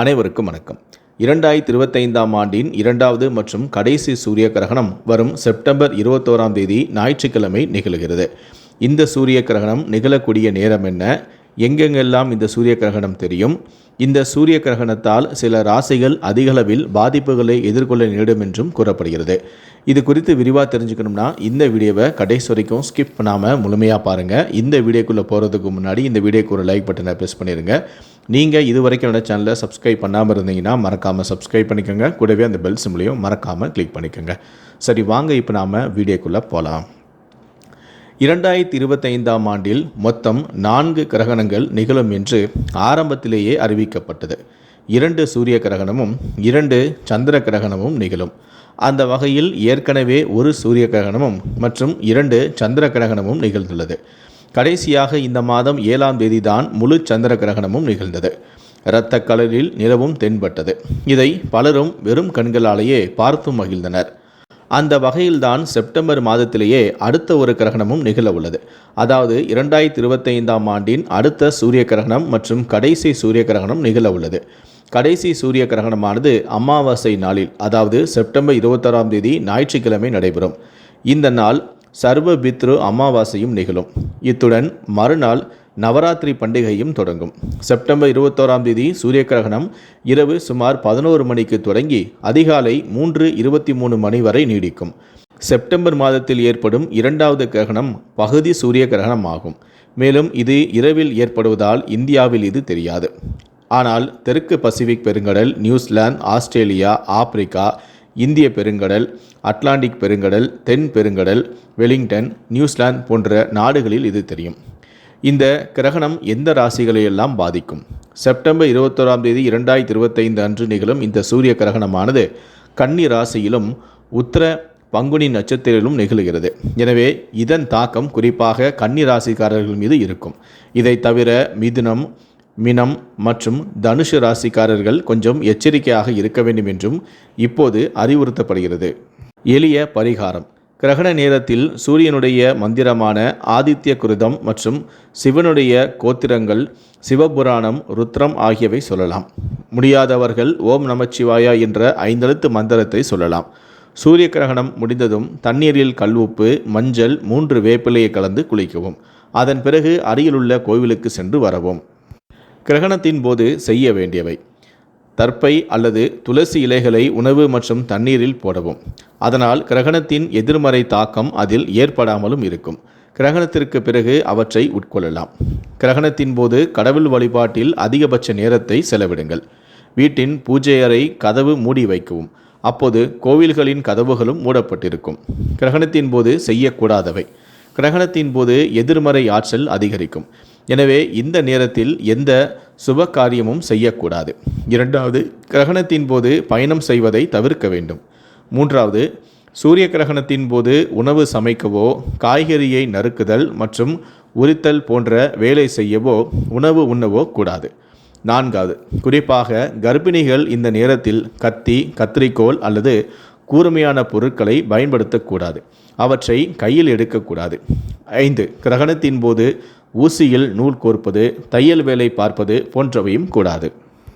அனைவருக்கும் வணக்கம். இரண்டாயிரத்தி இருபத்தைந்தாம் ஆண்டின் இரண்டாவது மற்றும் கடைசி சூரிய கிரகணம் வரும் செப்டம்பர் இருபத்தோராம் தேதி ஞாயிற்றுக்கிழமை நிகழ்கிறது. இந்த சூரிய கிரகணம் நிகழக்கூடிய நேரம் என்ன? எங்கெங்கெல்லாம் இந்த சூரிய கிரகணம் தெரியும்? இந்த சூரிய கிரகணத்தால் சில ராசிகள் அதிகளவில் பாதிப்புகளை எதிர்கொள்ள நேரிடும் என்றும் கூறப்படுகிறது. இது குறித்து விரிவாக தெரிஞ்சுக்கணும்னா இந்த வீடியோவை கடைசி வரைக்கும் ஸ்கிப் பண்ணாமல் முழுமையாக பாருங்கள் இந்த வீடியோக்குள்ளே போகிறதுக்கு முன்னாடி இந்த வீடியோக்கு ஒரு லைக் பட்டனை ப்ரெஸ் பண்ணிடுங்க நீங்கள் இது வரைக்கும் என்னோட சேனலை சப்ஸ்கிரைப் பண்ணாமல் இருந்தீங்கன்னா மறக்காமல் சப்ஸ்கிரைப் பண்ணிக்கோங்க. கூடவே அந்த பெல் சிம்லையும் மறக்காமல் கிளிக் பண்ணிக்கோங்க. சரி வாங்க இப்போ நாம் வீடியோக்குள்ளே போகலாம் இரண்டாயிரத்தி இருபத்தைந்தாம் ஆண்டில் மொத்தம் நான்கு கிரகணங்கள் நிகழும் என்று ஆரம்பத்திலேயே அறிவிக்கப்பட்டது. இரண்டு சூரிய கிரகணமும் இரண்டு சந்திர கிரகணமும் நிகழும். அந்த வகையில் ஏற்கனவே ஒரு சூரிய கிரகணமும் மற்றும் இரண்டு சந்திர கிரகணமும் நிகழ்ந்துள்ளது. கடைசியாக இந்த மாதம் ஏழாம் தேதி தான் முழு சந்திர கிரகணமும் நிகழ்ந்தது. இரத்த கலரில் நிலவும் தென்பட்டது. இதை பலரும் வெறும் கண்களாலேயே பார்த்து மகிழ்ந்தனர். அந்த வகையில்தான் செப்டம்பர் மாதத்திலேயே அடுத்த ஒரு கிரகணமும் நிகழ உள்ளது. அதாவது இரண்டாயிரத்தி இருபத்தைந்தாம் ஆண்டின் அடுத்த சூரிய கிரகணம் மற்றும் கடைசி சூரிய கிரகணம் நிகழ உள்ளது. கடைசி சூரிய கிரகணமானது அமாவாசை நாளில் அதாவது செப்டம்பர் இருபத்தாறாம் தேதி ஞாயிற்றுக்கிழமை நடைபெறும். இந்த நாள் சர்வ பித்ரு அமாவாசையும் நிகழும். இத்துடன் மறுநாள் நவராத்திரி பண்டிகையும் தொடங்கும். செப்டம்பர் இருபத்தோராம் தேதி சூரிய கிரகணம் இரவு சுமார் பதினோரு மணிக்கு தொடங்கி அதிகாலை மூன்று இருபத்தி மூணு மணி வரை நீடிக்கும். செப்டம்பர் மாதத்தில் ஏற்படும் இரண்டாவது கிரகணம் பகுதி சூரிய கிரகணம் ஆகும். மேலும் இது இரவில் ஏற்படுவதால் இந்தியாவில் இது தெரியாது. ஆனால் தெற்கு பசிபிக் பெருங்கடல் நியூசிலாந்து ஆஸ்திரேலியா ஆப்பிரிக்கா இந்திய பெருங்கடல் அட்லாண்டிக் பெருங்கடல் தென் பெருங்கடல் வெலிங்டன் நியூசிலாந்து போன்ற நாடுகளில் இது தெரியும். இந்த கிரகணம் எந்த ராசிகளையெல்லாம் பாதிக்கும்? செப்டம்பர் இருபத்தோராம் தேதி இரண்டாயிரத்தி இருபத்தைந்து அன்று நிகழும் இந்த சூரிய கிரகணமானது கன்னி ராசியிலும் உத்தர பங்குனி நட்சத்திரத்திலும் நிகழ்கிறது. எனவே இதன் தாக்கம் குறிப்பாக கன்னி ராசிக்காரர்கள் மீது இருக்கும். இதை தவிர மிதுனம் மினம் மற்றும் தனுஷு ராசிக்காரர்கள் கொஞ்சம் எச்சரிக்கையாக இருக்க வேண்டும் என்றும் இப்போது அறிவுறுத்தப்படுகிறது. எளிய பரிகாரம். கிரகண நேரத்தில் சூரியனுடைய மந்திரமான ஆதித்ய குருதம் மற்றும் சிவனுடைய கோத்திரங்கள் சிவபுராணம் ருத்ரம் ஆகியவை சொல்லலாம். முடியாதவர்கள் ஓம் நமச்சிவாயா என்ற ஐந்தெழுத்து மந்திரத்தை சொல்லலாம். சூரிய கிரகணம் முடிந்ததும் தண்ணீரில் கல்வுப்பு மஞ்சள் மூன்று வேப்பிலையை கலந்து குளிக்கவும். அதன் பிறகு அருகிலுள்ள கோவிலுக்கு சென்று வரவும். கிரகணத்தின் போது செய்ய வேண்டியவை. தற்பை அல்லது துளசி இலைகளை உணவு மற்றும் தண்ணீரில் போடவும். அதனால் கிரகணத்தின் எதிர்மறை தாக்கம் அதில் ஏற்படாமலும் இருக்கும். கிரகணத்திற்கு பிறகு அவற்றை உட்கொள்ளலாம். கிரகணத்தின் போது கடவுள் வழிபாட்டில் அதிகபட்ச நேரத்தை செலவிடுங்கள். வீட்டின் பூஜை அறை கதவு மூடி வைக்கவும். அப்போது கோவில்களின் கதவுகளும் மூடப்பட்டிருக்கும். கிரகணத்தின் போது செய்யக்கூடாதவை. கிரகணத்தின் போது எதிர்மறை ஆற்றல் அதிகரிக்கும். எனவே இந்த நேரத்தில் எந்த சுப காரியமும் செய்யக்கூடாது. இரண்டாவது கிரகணத்தின் போது பயணம் செய்வதை தவிர்க்க வேண்டும். மூன்றாவது சூரிய கிரகணத்தின் போது உணவு சமைக்கவோ காய்கறியை நறுக்குதல் மற்றும் உரித்தல் போன்ற வேலை செய்யவோ உணவு உண்ணவோ கூடாது. நான்காவது குறிப்பாக கர்ப்பிணிகள் இந்த நேரத்தில் கத்தி கத்திரிக்கோள் அல்லது கூர்மையான பொருட்களை பயன்படுத்தக்கூடாது. அவற்றை கையில் எடுக்கக்கூடாது. ஐந்து கிரகணத்தின் போது ஊசியில் நூல் கோர்ப்பது தையல் வேலை பார்ப்பது போன்றவையும் கூடாது.